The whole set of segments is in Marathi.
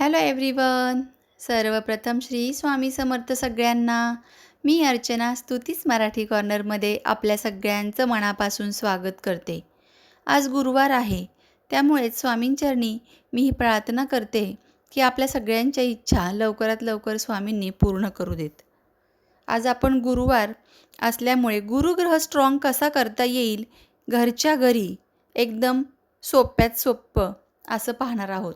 हॅलो एव्हरीवन सर्वप्रथम श्री स्वामी समर्थ सगळ्यांना. मी अर्चना स्तुतीच मराठी कॉर्नरमध्ये आपल्या सगळ्यांचं मनापासून स्वागत करते. आज गुरुवार आहे. त्यामुळेच स्वामींचरणी मी ही प्रार्थना करते की आपल्या सगळ्यांच्या इच्छा लवकरात लवकर स्वामींनी पूर्ण करू देत. आज आपण गुरुवार असल्यामुळे गुरुग्रह स्ट्रॉंग कसा करता येईल? घरच्या घरी एकदम सोप्यात सोपं असं पाहणार आहोत.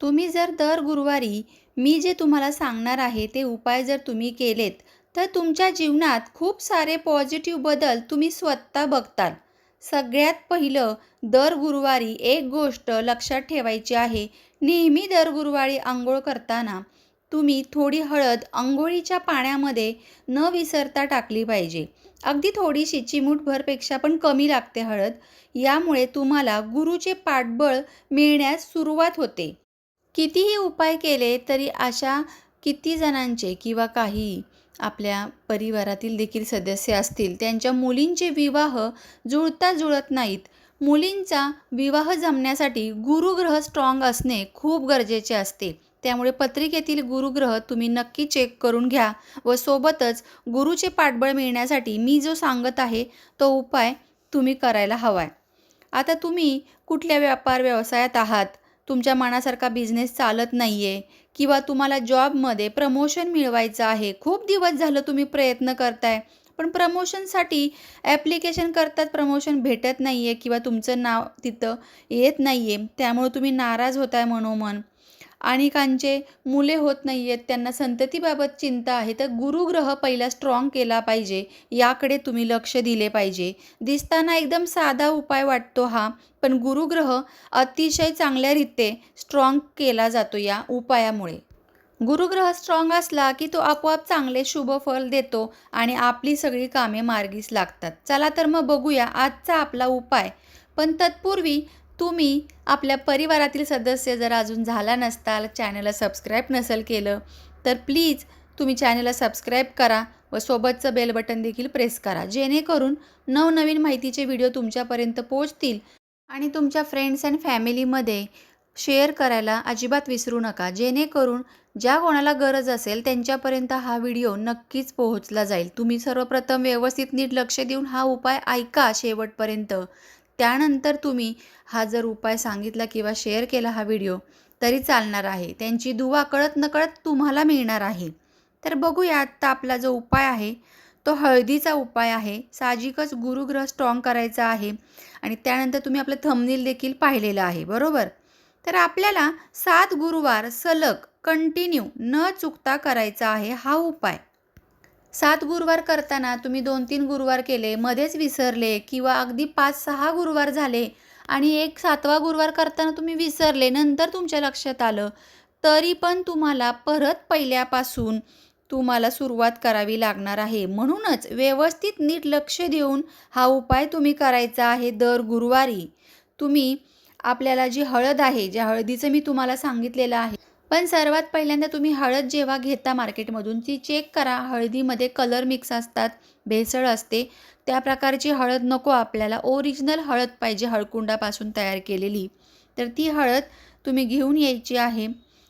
तुम्ही जर दर गुरुवारी मी जे तुम्हाला सांगणार आहे ते उपाय जर तुम्ही केलेत तर तुमच्या जीवनात खूप सारे पॉझिटिव्ह बदल तुम्ही स्वतः बघताल. सगळ्यात पहिलं दर गुरुवारी एक गोष्ट लक्षात ठेवायची आहे. नेहमी दर गुरुवारी आंघोळ करताना तुम्ही थोडी हळद आंघोळीच्या पाण्यामध्ये न विसरता टाकली पाहिजे. अगदी थोडीशी चिमूटभरपेक्षा पण कमी लागते हळद. यामुळे तुम्हाला गुरुचे पाठबळ मिळण्यास सुरुवात होते. कितीही उपाय केले तरी अशा किती जणांचे किंवा काही आपल्या परिवारातील देखील सदस्य असतील त्यांच्या मुलींचे विवाह जुळता जुळत नाहीत. मुलींचा विवाह जमण्यासाठी गुरुग्रह स्ट्रॉंग असणे खूप गरजेचे असते. त्यामुळे पत्रिकेतील गुरुग्रह तुम्ही नक्की चेक करून घ्या व सोबतच गुरुचे पाठबळ मिळण्यासाठी मी जो सांगत आहे तो उपाय तुम्ही करायला हवा आहे आता तुम्ही कुठल्या व्यापार व्यवसायात आहात? तुमच्या मनासारखा बिझनेस चालत नाही आहे किंवा तुम्हाला जॉबमध्ये प्रमोशन मिळवायचं आहे. खूप दिवस झालं तुम्ही प्रयत्न करताय पण प्रमोशनसाठी ॲप्लिकेशन करतात प्रमोशन भेटत नाही आहे किंवा तुमचं नाव तिथं येत नाही आहे त्यामुळे तुम्ही नाराज होत आहे मनोमन. अनेकांचे मुले होत नाही आहेत त्यांना संततीबाबत चिंता आहे तर गुरुग्रह पहिला स्ट्रॉंग केला पाहिजे याकडे तुम्ही लक्ष दिले पाहिजे. दिसताना एकदम साधा उपाय वाटतो हा पण गुरुग्रह अतिशय चांगल्यारीते स्ट्रॉंग केला जातो या उपायामुळे. गुरुग्रह स्ट्रॉंग असला की तो आपोआप चांगले शुभ फल देतो आणि आपली सगळी कामे मार्गीस लागतात. चला तर मग बघूया आजचा आपला उपाय. पण तत्पूर्वी तुम्ही आपल्या परिवारातील सदस्य जर अजून झाला नसताल चॅनलला सबस्क्राईब नसेल केलं तर प्लीज तुम्ही चॅनलला सबस्क्राईब करा व सोबतचं बेल बटन देखील प्रेस करा. जेणेकरून नवनवीन माहितीचे व्हिडिओ तुमच्यापर्यंत पोहोचतील आणि तुमच्या फ्रेंड्स अँड फॅमिलीमध्ये शेअर करायला अजिबात विसरू नका. जेणेकरून ज्या कोणाला गरज असेल त्यांच्यापर्यंत हा व्हिडिओ नक्कीच पोहोचला जाईल. तुम्ही सर्वप्रथम व्यवस्थित नीट लक्ष देऊन हा उपाय ऐका शेवटपर्यंत. त्यानंतर तुम्ही हा जर उपाय सांगितला किंवा शेअर केला हा व्हिडिओ तरी चालणार आहे. त्यांची दुवा कळत नकळत तुम्हाला मिळणार आहे. तर बघूया आत्ता आपला जो उपाय आहे तो हळदीचा उपाय आहे. साहजिकच गुरुग्रह स्ट्रॉंग करायचा आहे आणि त्यानंतर तुम्ही आपलं थंबनील देखील पाहिलेलं आहे बरोबर? तर आपल्याला सात गुरुवार सलग कंटिन्यू न चुकता करायचा आहे हा उपाय. सात गुरुवार करताना तुम्ही दोन तीन गुरुवार केले मध्येच विसरले किंवा अगदी पाच सहा गुरुवार झाले आणि एक सातवा गुरुवार करताना तुम्ही विसरले नंतर तुमच्या लक्षात आलं तरी पण तुम्हाला परत पहिल्यापासून तुम्हाला सुरुवात करावी लागणार आहे. म्हणूनच व्यवस्थित नीट लक्ष देऊन हा उपाय तुम्ही करायचा आहे दर गुरुवारी. तुम्ही आपल्याला जी हळद आहे ज्या हळदीचं मी तुम्हाला सांगितलेलं आहे पण सर्वात पहिल्यांदा तुम्ही हळद जेव्हा घेता मार्केटमधून ती चेक करा. हळदीमध्ये कलर मिक्स असतात भेसळ असते. त्या प्रकारची हळद नको आपल्याला. ओरिजिनल हळद पाहिजे हळकुंडापासून तयार केलेली. तर ती हळद तुम्ही घेऊन यायची आहे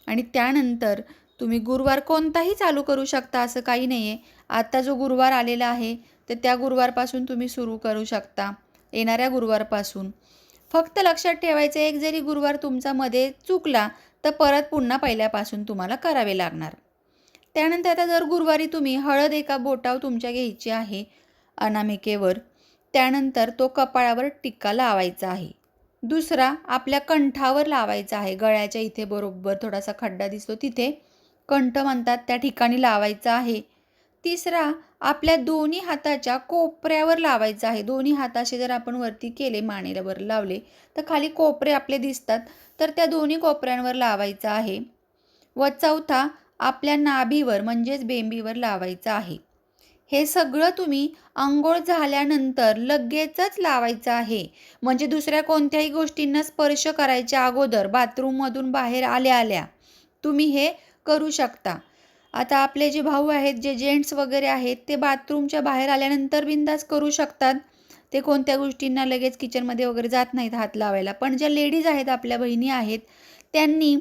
आणि त्यानंतर तुम्ही गुरुवार कोणताही चालू करू शकता असं काही नाही आहे आता जो गुरुवार आलेला आहे तर त्या गुरुवारपासून तुम्ही सुरू करू शकता. येणाऱ्या गुरुवारपासून. फक्त लक्षात ठेवायचं एक जरी गुरुवार तुमचा मध्ये चुकला तर परत पुन्हा पहिल्यापासून तुम्हाला करावे लागणार. त्यानंतर आता जर गुरुवारी तुम्ही हळद एका बोटाव तुमच्या घ्यायची आहे अनामिकेवर. त्यानंतर तो कपाळावर टिक्का लावायचा आहे. दुसरा आपल्या कंठावर लावायचा आहे. गळ्याच्या इथे बरोबर थोडासा खड्डा दिसतो तिथे. कंठ म्हणतात त्या ठिकाणी लावायचा आहे. तिसरा आपल्या दोन्ही हाताच्या कोपऱ्यावर लावायचा आहे. दोन्ही हाताशी जर आपण वरती केले मानेवर लावले तर खाली कोपरे आपले दिसतात. तर त्या दोन्ही कोपऱ्यांवर लावायचा आहे. व चौथा आपल्या नाभीवर म्हणजेच बेंबीवर लावायचा आहे. हे सगळं तुम्ही आंघोळ झाल्यानंतर लगेचच लावायचं आहे. म्हणजे दुसऱ्या कोणत्याही गोष्टींना स्पर्श करायच्या अगोदर बाथरूममधून बाहेर आल्या आल्या तुम्ही हे करू शकता. आता आपले जे भाऊ आहेत जे जेंट्स वगैरे आहेत ते बाथरूमच्या बाहेर आल्यानंतर बिंदास करू शकतात. ते कोणत्या गोष्टींना लगेच किचनमध्ये वगैरे जात नाहीत हात लावायला. पण ज्या लेडीज आहेत आपल्या बहिणी आहेत त्यांनी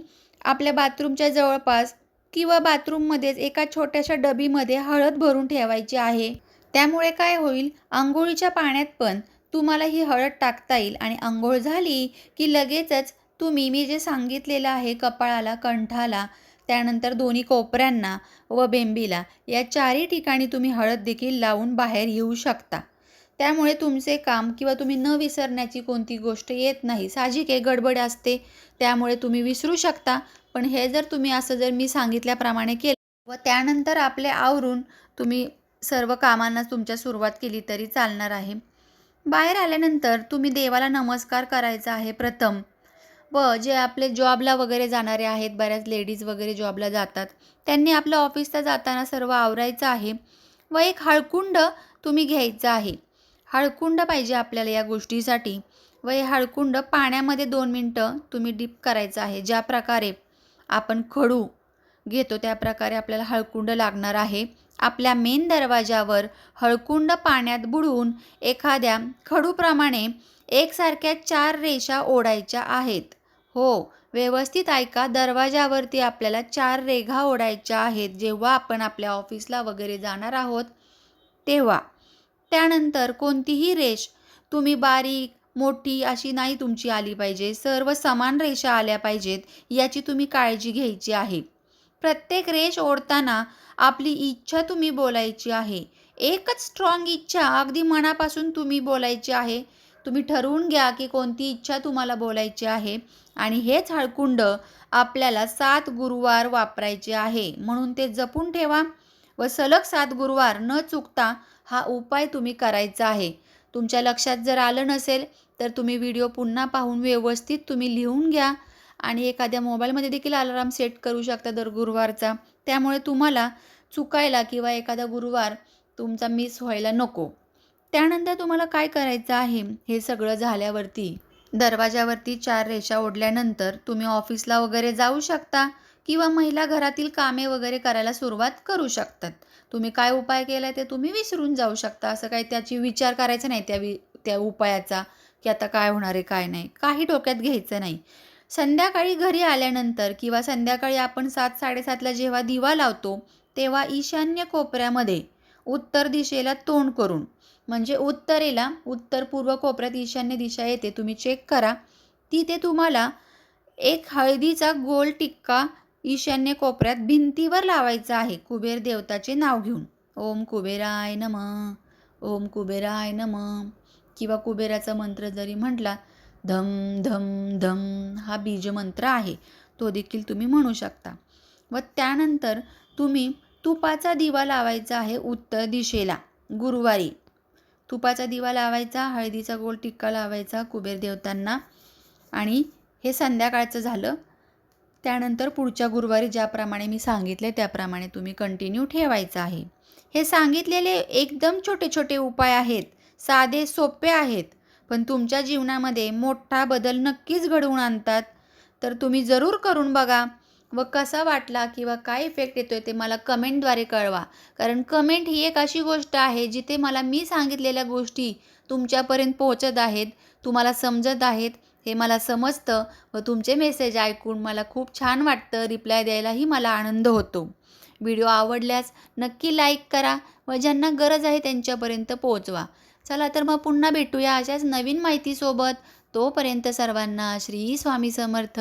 आपल्या बाथरूमच्या जवळपास किंवा बाथरूममध्येच एका छोट्याशा डबीमध्ये हळद भरून ठेवायची आहे. त्यामुळे काय होईल? आंघोळीच्या पाण्यात पण तुम्हाला ही हळद टाकता येईल. आणि आंघोळ झाली की लगेचच तुम्ही मी जे सांगितलेलं आहे कपाळाला कंठाला त्यानंतर दोन्ही कोपऱ्यांना व बेंबीला या चारही ठिकाणी तुम्ही हळद देखील लावून बाहेर येऊ शकता. त्यामुळे तुमचे काम किंवा तुम्ही न विसरण्याची कोणती गोष्ट येत नाही. साहजिक आहे गडबड असते त्यामुळे तुम्ही विसरू शकता. पण हे जर तुम्ही असं जर मी सांगितल्याप्रमाणे केलं व त्यानंतर आपले आवरून तुम्ही सर्व कामांना तुमच्या सुरुवात केली तरी चालणार आहे. बाहेर आल्यानंतर तुम्ही देवाला नमस्कार करायचा आहे प्रथम. व जे आपले जॉबला वगैरे जाणारे आहेत बऱ्याच लेडीज वगैरे जॉबला जातात त्यांनी आपलं ऑफिसला जाताना सर्व आवरायचं आहे व एक हळकुंड तुम्ही घ्यायचं आहे. हळकुंड पाहिजे आपल्याला या गोष्टीसाठी व हे हळकुंड पाण्यामध्ये दोन मिनटं तुम्ही डीप करायचं आहे. ज्या प्रकारे आपण खडू घेतो त्या प्रकारे आपल्याला हळकुंड लागणार आहे. आपल्या मेन दरवाजावर हळकुंड पाण्यात बुडवून एखाद्या खडूप्रमाणे एकसारख्या चार रेषा ओढायच्या आहेत. हो व्यवस्थित ऐका दरवाजावरती आपल्याला चार रेघा ओढायच्या आहेत. जेव्हा आपण आपल्या ऑफिसला वगैरे जाणार आहोत तेव्हा. त्यानंतर कोणतीही रेष तुम्ही बारीक मोठी अशी नाही तुमची आली पाहिजे. सर्व समान रेषा आल्या पाहिजेत याची तुम्ही काळजी घ्यायची आहे. प्रत्येक रेष ओढताना आपली इच्छा तुम्ही बोलायची आहे. एकच स्ट्रॉंग इच्छा अगदी मनापासून तुम्ही बोलायची आहे. तुम्ही ठरवून घ्या की कोणती इच्छा तुम्हाला बोलायची आहे. आणि हेच हळकुंड आपल्याला सात गुरुवार वापरायचे आहे. म्हणून ते जपून ठेवा व सलग सात गुरुवार न चुकता हा उपाय तुम्ही करायचा आहे. तुमच्या लक्षात जर आलं नसेल तर तुम्ही व्हिडिओ पुन्हा पाहून व्यवस्थित तुम्ही लिहून घ्या. आणि एखाद्या मोबाईलमध्ये देखील अलाराम सेट करू शकता दर गुरुवारचा. त्यामुळे तुम्हाला चुकायला किंवा एखादा गुरुवार तुमचा मिस व्हायला नको. त्यानंतर तुम्हाला काय करायचं आहे? हे सगळं झाल्यावरती दरवाजावरती चार रेषा ओढल्यानंतर तुम्ही ऑफिसला वगैरे जाऊ शकता किंवा महिला घरातील कामे वगैरे करायला सुरुवात करू शकतात. तुम्ही काय उपाय केला ते तुम्ही विसरून जाऊ शकता. असं काही त्याची विचार करायचा नाही त्या वि त्या उपायाचा की आता काय होणार आहे काय नाही. काही डोक्यात घ्यायचं नाही. संध्याकाळी घरी आल्यानंतर किंवा संध्याकाळी आपण सात साडेसातला जेव्हा दिवा लावतो तेव्हा ईशान्य कोपऱ्यामध्ये उत्तर दिशेला तोंड करून. म्हणजे उत्तरेला उत्तर पूर्व कोपऱ्यात ईशान्य दिशा येते. तुम्ही चेक करा. तिथे तुम्हाला एक हळदीचा गोल टिक्का ईशान्य कोपऱ्यात भिंतीवर लावायचा आहे. कुबेर देवताचे नाव घेऊन. ओम कुबेराय नम. ओम कुबेराय नम. किंवा कुबेराचा मंत्र जरी म्हटला धम धम धम हा बीजमंत्र आहे. तो देखील तुम्ही म्हणू शकता. व त्यानंतर तुम्ही तुपाचा दिवा लावायचा आहे उत्तर दिशेला गुरुवारी. तुपाचा दिवा लावायचा हळदीचा गोल टिक्का लावायचा कुबेर देवतांना. आणि हे संध्याकाळचं झालं. त्यानंतर पुढच्या गुरुवारी ज्याप्रमाणे मी सांगितले त्याप्रमाणे तुम्ही कंटिन्यू ठेवायचं आहे. हे सांगितलेले एकदम छोटे छोटे उपाय आहेत. साधे सोपे आहेत. पण तुमच्या जीवनामध्ये मोठा बदल नक्कीच घडवून आणतात. तर तुम्ही जरूर करून बघा. व कसा वाटला किंवा काय इफेक्ट येतो आहे ते मला कमेंटद्वारे कळवा. कारण कमेंट ही एक अशी गोष्ट आहे जिथे मला मी सांगितलेल्या गोष्टी तुमच्यापर्यंत पोहोचत आहेत तुम्हाला समजत आहेत हे मला समजतं व तुमचे मेसेज ऐकून मला खूप छान वाटतं रिप्लाय द्यायलाही मला आनंद होतो. व्हिडिओ आवडल्यास नक्की लाईक करा व ज्यांना गरज आहे त्यांच्यापर्यंत पोहोचवा. चला तर मग पुन्हा भेटूया अशाच नवीन माहितीसोबत. तोपर्यंत सर्वांना श्री स्वामी समर्थ.